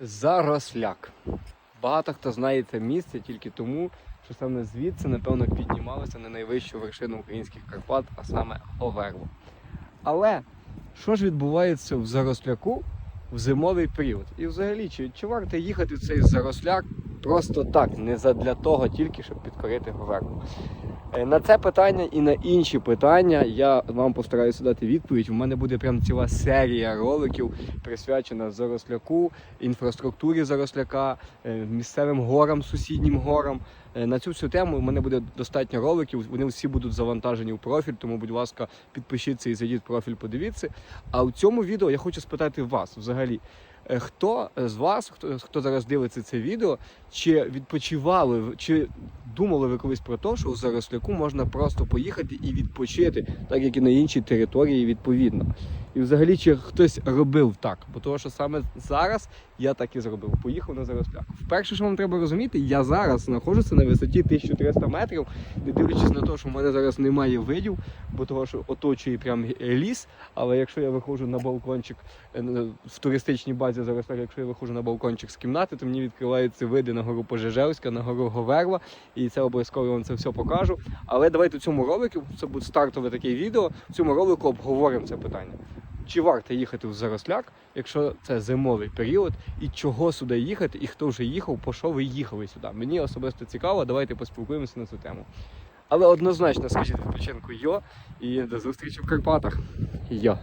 Заросляк. Багато хто знає це місце тільки тому, що саме звідси, напевно, піднімалися на найвищу вершину українських Карпат, а саме Оверло. Але що ж відбувається в заросляку в зимовий період? І взагалі, чи, чи варто їхати в цей заросляк просто так, не задля того, тільки щоб підкорити Говерло? Е, На це питання і на інші питання я вам постараюся дати відповідь. У мене буде прям ціла серія роликів присвячена заросляку, інфраструктурі заросляка, е, місцевим горам, сусіднім горам. Е, На цю всю тему у мене буде достатньо роликів. Вони всі будуть завантажені в профіль, тому, будь ласка, підпишіться і зайдіть в профіль, подивіться. А у цьому відео я хочу спитати вас взагалі. Е, Хто з вас, хто, хто зараз дивиться це відео, чи відпочивали, чи думали ви колись про те, що у Заросляку можна просто поїхати і відпочити, так як і на іншій території відповідно. І взагалі, чи хтось робив так? Бо того, що саме зараз я так і зробив. Поїхав на Заросляк. Вперше, що вам треба розуміти, я зараз знаходжуся на висоті 1300 метрів, не дивлячись на те, що в мене зараз немає видів, бо того, що оточує прям ліс. Але якщо я виходжу на балкончик е, в туристичній базі Заросляк, якщо я виходжу на балкончик з кімнати, то мені відкриваються види на гору Пожежевська, на гору Говерла, і це обов'язково вам це все покажу. Але давайте в цьому ролику, це буде стартове таке відео. В цьому ролику обговоримо це питання. Чи варто їхати в Заросляк, якщо це зимовий період, і чого сюди їхати, і хто вже їхав, по що ви їхали сюди? Мені особисто цікаво, давайте поспілкуємося на цю тему. Але однозначно скажіть відпочинку йо і до зустрічі в Карпатах. Йо.